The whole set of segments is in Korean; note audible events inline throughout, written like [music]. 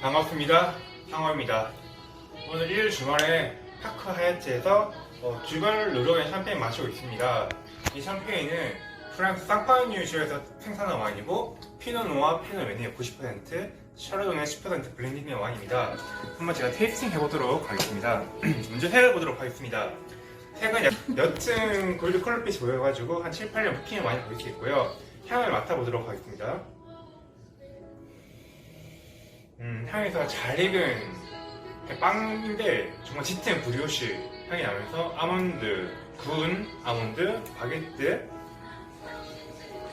반갑습니다. 상호입니다. 오늘 1일 주말에 파크 하얏트에서 어, 주별 루로의 샴페인 마시고 있습니다. 이 샴페인은 프랑스 쌍파뉴주에서 생산한 와인이고 피노노와 피노메니의 90%, 샤르도네 10% 블렌딩된 와인입니다. 한번 제가 테이스팅 해보도록 하겠습니다. [clears throat] 먼저 색을 보도록 하겠습니다. 색은 약- 옅은 골드 컬러빛이 보여가지고 한 7, 8년 부킹을 많이 보일 수 있고요. 향을 맡아보도록 하겠습니다. 음, 향에서 잘 익은 빵인데 정말 짙은 브리오시 향이 나면서 아몬드, 구운 아몬드, 바게트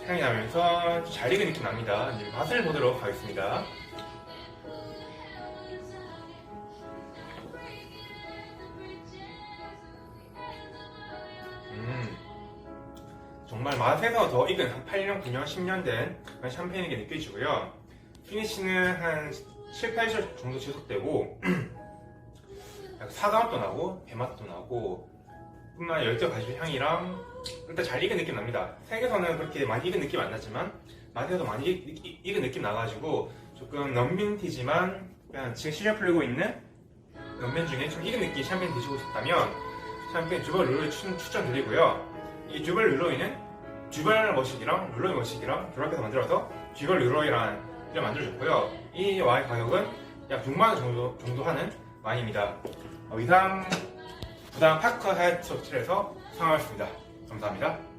향이 나면서 잘 익은 느낌 납니다. 이제 맛을 보도록 하겠습니다. 음, 정말 맛에서 더 익은 한 8년, 9년, 10년 된 샴페인이 느껴지고요. 피니쉬는 한 7, 8절 정도 지속되고 [clears throat] 사과맛도 나고 배맛도 나고 뿐만 열대 가지 향이랑 일단 잘 익은 느낌 납니다. 색에서는 그렇게 많이 익은 느낌 안 나지만 맛에서 많이 익- 익- 익은 느낌 나가지고 조금 넌민티지만 그냥 지금 시즌 풀리고 있는 연면 중에 좀 익은 느낌 샴페인 드시고 싶다면 샴페인 주벌 추, 추천드리고요. 이 주벌 룰로이는 주벌 머시기랑 룰로이 머시기랑 조합해서 만들어서 주벌 이 를 만들어줬고요. 이 와인 가격은 약 6만 원 정도, 정도 하는 와인입니다. 어, 이상 부담 파크 하이트 호텔에서 상황했습니다. 감사합니다.